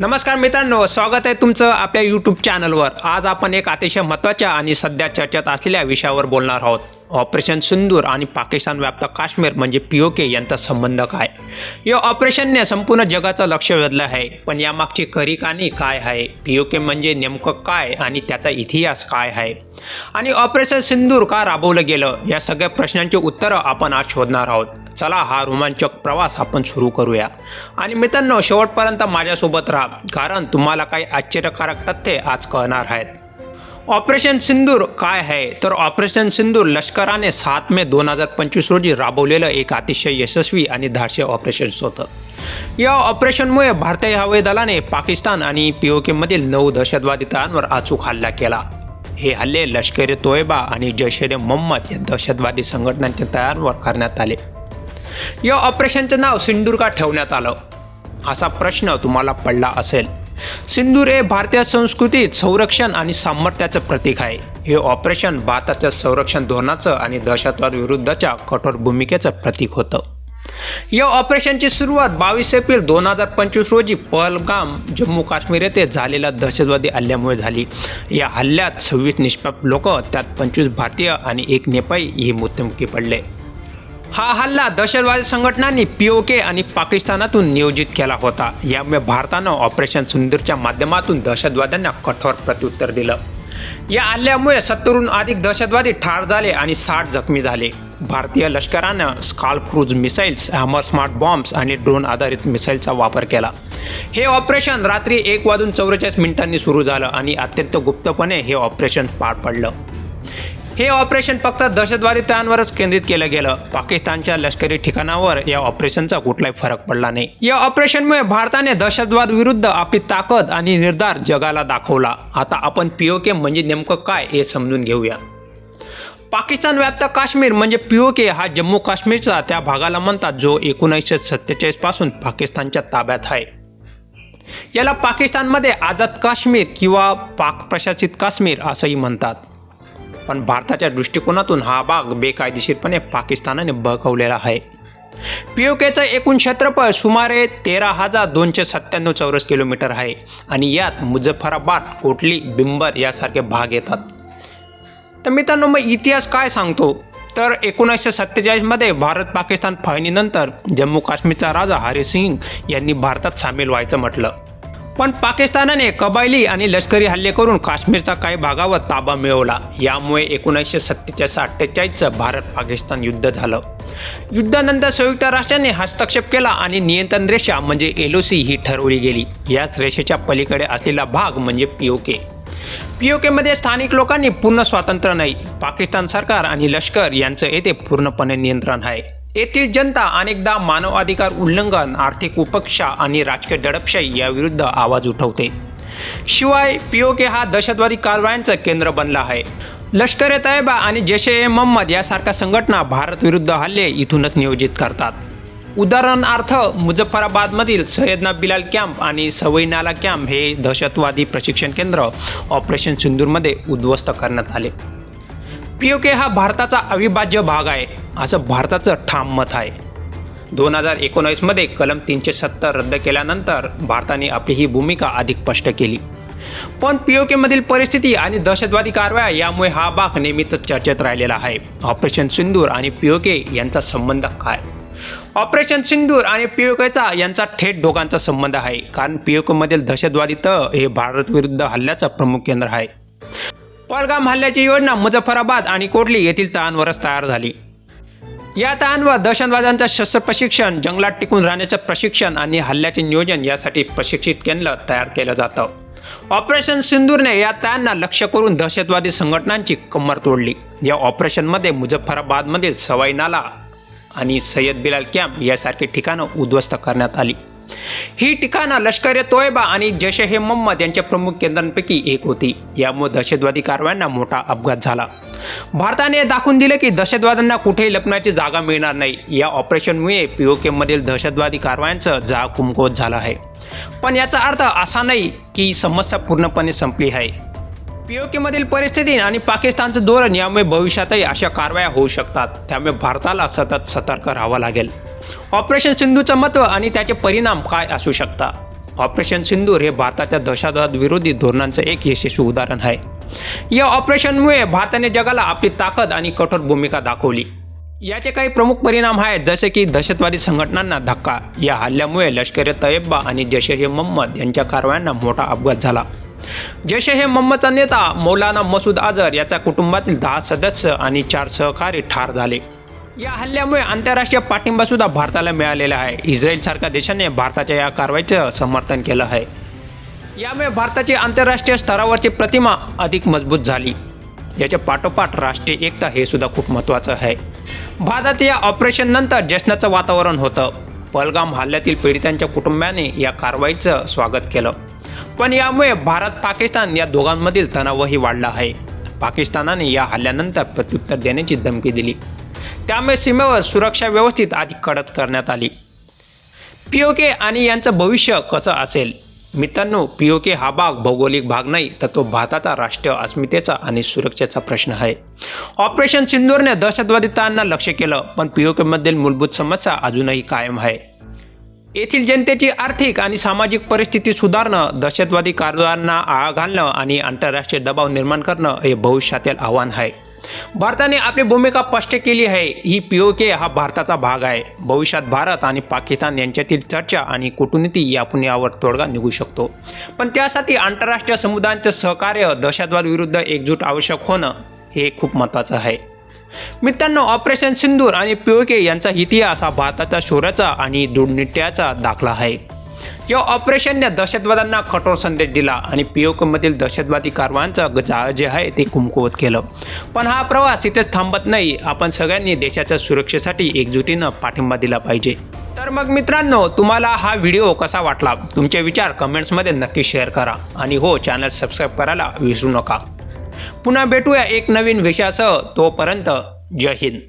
नमस्कार मित्रांनो स्वागत आहे तुमचं आपल्या यूट्यूब चॅनलवर आज आपण एक अतिशय महत्त्वाच्या आणि सध्या चर्चेत असलेल्या विषयावर बोलणार आहोत. ऑपरेशन सिंदूर आणि पाकिस्तान व्याप्त काश्मीर म्हणजे पी ओ के यांचा संबंध काय? या ऑपरेशनने संपूर्ण जगाचं लक्ष वेधलं आहे पण यामागची खरी कहाणी काय आहे? पी ओ के म्हणजे नेमकं काय आणि त्याचा इतिहास काय आहे? आणि ऑपरेशन सिंदूर का राबवलं गेलं? या सगळ्या प्रश्नांची उत्तरं आपण आज शोधणार आहोत. चला हा रोमांचक प्रवास आपण सुरू करूया. आणि मित्रांनो शेवटपर्यंत माझ्यासोबत राहा कारण तुम्हाला काही आश्चर्यकारक तथ्ये आज कळणार आहेत. ऑपरेशन सिंदूर काय आहे? तर ऑपरेशन सिंदूर लष्कराने सात मे दोन हजार पंचवीस रोजी राबवलेलं एक अतिशय यशस्वी आणि धाडसी ऑपरेशन होतं. या ऑपरेशनमुळे भारतीय हवाई दलाने पाकिस्तान आणि पी ओ केमधील नऊ दहशतवादी तळांवर अचूक हल्ला केला. हे हल्ले लष्कर ए तोयबा आणि जैश ए मोहम्मद या दहशतवादी संघटनांच्या तळांवर करण्यात आले. या ऑपरेशनचं नाव सिंदूर का ठेवण्यात आलं. असा प्रश्न तुम्हाला पडला असेल. सिंदूर हे भारतीय संस्कृतीत संरक्षण आणि सामर्थ्याचं प्रतीक आहे. हे ऑपरेशन भारताच्या संरक्षण धोरणाचं आणि दहशतवाद विरुद्धच्या कठोर भूमिकेचं प्रतीक होतं. या ऑपरेशनची सुरुवात बावीस एप्रिल दोन हजार पंचवीस रोजी पहलगाम जम्मू काश्मीर येथे झालेल्या दहशतवादी हल्ल्यामुळे झाली. या हल्ल्यात सव्वीस निष्पाप लोक त्यात पंचवीस भारतीय आणि एक नेपाळी हे मृत्युमुखी पडले. हा हल्ला दहशतवादी संघटनांनी पी ओ के आणि पाकिस्तानातून नियोजित केला होता. यामुळे भारतानं ऑपरेशन सुंदरच्या माध्यमातून दहशतवाद्यांना कठोर प्रत्युत्तर दिलं. या हल्ल्यामुळे सत्तरहून अधिक दहशतवादी ठार झाले आणि साठ जखमी झाले. भारतीय लष्करानं scale cruise missiles hammer smart bombs आणि ड्रोन आधारित मिसाईलचा वापर केला. हे ऑपरेशन रात्री एक वाजून चौवेचाळीस मिनिटांनी सुरू झालं आणि अत्यंत गुप्तपणे हे ऑपरेशन पार पडलं. हे ऑपरेशन फक्त दहशतवादी तळांवरच केंद्रित केलं गेलं. पाकिस्तानच्या लष्करी ठिकाणावर या ऑपरेशनचा कुठलाही फरक पडला नाही. या ऑपरेशनमुळे भारताने दहशतवाद विरुद्ध आपली ताकद आणि निर्धार जगाला दाखवला. आता आपण पी ओ के म्हणजे नेमकं काय हे समजून घेऊया. पाकिस्तान व्याप्त काश्मीर म्हणजे पी ओ के हा जम्मू काश्मीरचा त्या भागाला म्हणतात जो एकोणीसशे सत्तेचाळीसपासून पाकिस्तानच्या ताब्यात आहे. याला पाकिस्तानमध्ये आझाद काश्मीर किंवा पाक प्रशासित काश्मीर असंही म्हणतात. पण भारताच्या दृष्टिकोनातून हा भाग बेकायदेशीरपणे पाकिस्तानाने बळकवलेला आहे. पी एकूण क्षेत्रफळ सुमारे तेरा हजार दोनशे सत्त्याण्णव चौरस किलोमीटर आहे आणि यात मुझफ्फराबाद कोटली बिंबर यासारखे भाग येतात. तर मित्रांनो मग इतिहास काय सांगतो? तर एकोणीसशे सत्तेचाळीसमध्ये भारत पाकिस्तान फाळणीनंतर जम्मू काश्मीरचा राजा हरिसिंग यांनी भारतात सामील व्हायचं म्हटलं. पण पाकिस्तानाने कबायली आणि लष्करी हल्ले करून काश्मीरचा काही भागावर ताबा मिळवला. यामुळे एकोणीसशे सत्तेचाळीस अठ्ठेचाळीसचं भारत पाकिस्तान युद्ध झालं. युद्धानंतर संयुक्त राष्ट्राने हस्तक्षेप केला आणि नियंत्रण रेषा म्हणजे एल ओ सी ही ठरवली गेली. याच रेषेच्या पलीकडे असलेला भाग म्हणजे पी ओ के. पी ओ केमध्ये स्थानिक लोकांनी पूर्ण स्वातंत्र्य नाही. पाकिस्तान सरकार आणि लष्कर यांचं येथे पूर्णपणे नियंत्रण आहे. येथील जनता अनेकदा मानव अधिकार उल्लंघन आर्थिक उपक्षा आणि राजकीय दडपशाही याविरुद्ध आवाज उठवते. शिवाय पी ओ के हा दहशतवादी कारवायांचं केंद्र बनला आहे. लष्कर ए तयबा आणि जैश ए मोहम्मद यासारख्या संघटना भारत विरुद्ध हल्ले इथूनच नियोजित करतात. उदाहरणार्थ मुझफ्फराबादमधील सय्यदना बिलाल कॅम्प आणि सवई नाला कॅम्प हे दहशतवादी प्रशिक्षण केंद्र ऑपरेशन सिंदूरमध्ये उद्ध्वस्त करण्यात आले. पी ओ के हा भारताचा अविभाज्य भाग आहे असं भारताचं ठाम मत आहे. दोन हजार एकोणावीसमध्ये कलम तीनशे सत्तर रद्द केल्यानंतर भारताने आपली ही भूमिका अधिक स्पष्ट केली. पण पी ओ केमधील परिस्थिती आणि दहशतवादी कारवाया यामुळे हा भाग नेहमीच चर्चेत राहिलेला आहे. ऑपरेशन सिंदूर आणि पी ओ के यांचा संबंध काय? ऑपरेशन सिंदूर आणि पी ओ केचा यांचा थेट दोघांचा संबंध आहे कारण पी केमधील दहशतवादी तळ हे भारत विरुद्ध हल्ल्याचं प्रमुख केंद्र आहे. पळगाम हल्ल्याची योजना मुझफ्फराबाद आणि कोटली येथील तहानवरच तयार झाली. या तहानवर दहशतवाद्यांचं शस्त्र प्रशिक्षण जंगलात टिकून राहण्याचं प्रशिक्षण आणि हल्ल्याचे नियोजन यासाठी प्रशिक्षित केंद्र तयार केलं जातं. ऑपरेशन सिंदूरने या तळांना लक्ष्य करून दहशतवादी संघटनांची कंबर तोडली. या ऑपरेशनमध्ये मुझफ्फराबादमधील सवाई नाला आणि सय्यद बिलाल कॅम्प यासारखी ठिकाणं उद्ध्वस्त करण्यात आली. ही ठिकाणं लष्कर ए तोयबा आणि जैश हे मोहम्मद यांच्या प्रमुख केंद्रांपैकी एक होती. यामुळे दहशतवादी कारवायांना मोठा अपघात झाला. भारताने दाखवून दिले की दहशतवाद्यांना कुठेही लपण्याची जागा मिळणार नाही. या ऑपरेशनमुळे पी ओ केमधील दहशतवादी कारवायांचं जाग कुमकुवत झालं आहे. पण याचा अर्थ असा नाही की समस्या पूर्णपणे संपली आहे. पी ओ केमधील परिस्थिती आणि पाकिस्तानचं धोरण यामुळे भविष्यातही अशा कारवाया होऊ शकतात. त्यामुळे भारताला सतत सतर्क राहावं लागेल. ऑपरेशन सिंधूचं महत्त्व आणि त्याचे परिणाम काय असू शकतात ऑपरेशन सिंदूर हे भारताच्या दहशतवाद विरोधी धोरणांचं एक यशस्वी उदाहरण आहे. या ऑपरेशनमुळे भारताने जगाला आपली ताकद आणि कठोर भूमिका दाखवली. याचे काही प्रमुख परिणाम आहेत जसे की दहशतवादी संघटनांना धक्का. या हल्ल्यामुळे लष्कर ए तय्यबा आणि जैश ए मोहम्मद यांच्या कारवायांना मोठा अपघात झाला. जैश हे मोहम्मदचा नेता मौलाना मसूद आझर याच्या कुटुंबातील दहा सदस्य आणि चार सहकारी ठार झाले. या हल्ल्यामुळे आंतरराष्ट्रीय पाठिंबा सुद्धा भारताला मिळालेला आहे. इस्रायलसारख्या देशाने भारताच्या या कारवाईचं समर्थन केलं आहे. यामुळे भारताची आंतरराष्ट्रीय स्तरावरची प्रतिमा अधिक मजबूत झाली. याच्या पाठोपाठ राष्ट्रीय एकता हे सुद्धा खूप महत्त्वाचं आहे. भारतात या ऑपरेशननंतर जश्नाचं वातावरण होतं. पलगाम हल्ल्यातील पीडितांच्या कुटुंबाने या कारवाईचं स्वागत केलं. पण यामुळे भारत पाकिस्तान या दोघांमधील तणावही वाढला आहे. पाकिस्तानाने या हल्ल्यानंतर प्रत्युत्तर देण्याची धमकी दिली. त्यामुळे सीमेवर सुरक्षा व्यवस्थित अधिक कडक करण्यात आली. पी ओ के आणि यांचं भविष्य कसं असेल? मित्रांनो पी ओ के हा भाग भौगोलिक भाग नाही तर तो भारताचा राष्ट्रीय अस्मितेचा आणि सुरक्षेचा प्रश्न आहे. ऑपरेशन सिंदूरने दहशतवादीतांना लक्ष केलं पण पी ओ केमधील मूलभूत समस्या अजूनही कायम आहे. येथील जनतेची आर्थिक आणि सामाजिक परिस्थिती सुधारणं दहशतवादी कारवायांना आळा घालणं आणि आंतरराष्ट्रीय दबाव निर्माण करणं हे भविष्यातील आव्हान आहे. भारताने आपली भूमिका स्पष्ट केली आहे. ही पी ओ के हा भारताचा भाग आहे. भविष्यात भारत आणि पाकिस्तान यांच्यातील चर्चा आणि कूटनीती यातून यावर तोडगा निघू शकतो. पण त्यासाठी आंतरराष्ट्रीय समुदायांचं सहकार्य दहशतवाद विरुद्ध एकजूट आवश्यक होणं हे खूप महत्त्वाचं आहे. मित्रांनो ऑपरेशन सिंदूर आणि पीओके यांचा इतिहास हा भारताच्या शौर्याचा आणि दृढनिट्याचा दाखला आहे. या ऑपरेशनने दहशतवाद्यांना कठोर संदेश दिला आणि पीओकेमधील दहशतवादी कारवायांचं जाळ जे आहे ते कुमकुवत केलं. पण हा प्रवास इथेच थांबत नाही. आपण सगळ्यांनी देशाच्या सुरक्षेसाठी एकजुटीनं पाठिंबा दिला पाहिजे. तर मग मित्रांनो तुम्हाला हा व्हिडिओ कसा वाटला? तुमचे विचार कमेंट्समध्ये नक्की शेअर करा. आणि हो चॅनल सबस्क्राईब करायला विसरू नका. पुन्हा भेटूया एक नवीन विषयासह. तोपर्यंत जय हिंद.